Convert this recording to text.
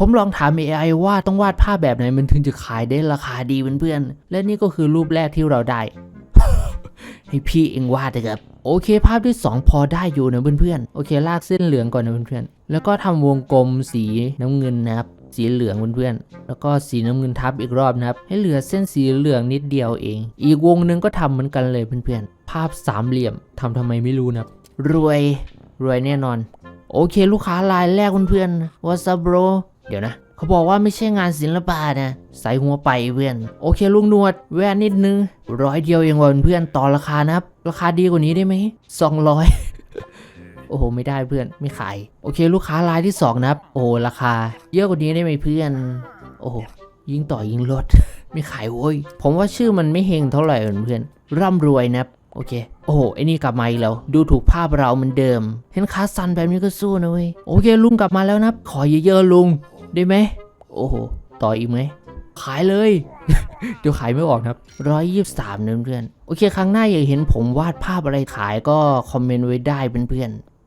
ผมลองถาม AI ว่าต้องวาดภาพแบบไหนมันถึงจะขายได้ราคาดีเพื่อนๆ และนี่ก็คือรูปแรกที่เราได้ ให้พี่เองวาดนะครับ โอเค ภาพที่ 2 พอได้อยู่นะเพื่อนๆ โอเค ลากเส้นเหลืองก่อนนะเพื่อนๆ แล้วก็ทำวงกลมสีน้ำเงินนะครับ สีเหลืองเพื่อนๆ แล้วก็สีน้ำเงินทับอีกรอบนะครับ ให้เหลือเส้นสีเหลืองนิดเดียวเอง อีกวงหนึงก็ทำเหมือนกันเลยเพื่อนๆ ภาพสามเหลี่ยมทำทำไมไม่รู้นะครับรวย รวยแน่นอน โอเค ลูกค้ารายแรกเพื่อนๆ What's up bro เดี๋ยวนะ เขาบอกว่าไม่ใช่งานศิลปะนะใส่หัวไปเพื่อน โอเคลุงนวด แวนนิดนึง ร้อยเดียวเองว่ะเพื่อนต่อราคานะครับ ราคาดีกว่านี้ได้ไหมสองร้อยโอ้โหไม่ได้เพื่อนไม่ขาย โอเค ลูกค้ารายที่สองนะครับ โอ้ราคา เยอะกว่านี้ได้ไหมเพื่อน โอ้โหยิ่งต่อยิ่งลด ไม่ขายโว้ย ผมว่าชื่อมันไม่เฮงเท่าไหร่เพื่อนร่ำรวยนะครับ โอเค โอ้โหไอ้นี่กลับมาอีกแล้ว ดูถูกภาพเราเหมือนเดิม เห็นขาสั่นแบบนี้ก็สู้นะเว้ย โอเคลุงกลับมาแล้วนะครับขอเยอะๆลุง ได้ไหม โอ้โห ต่ออีกไหม ขายเลย เดี๋ยวขายไม่ออกครับร้อยยี่สิบสามเพื่อน โอเค ครั้งหน้าอยากเห็นผมวาดภาพอะไรขายก็คอมเมนต์ไว้ได้เพื่อนๆ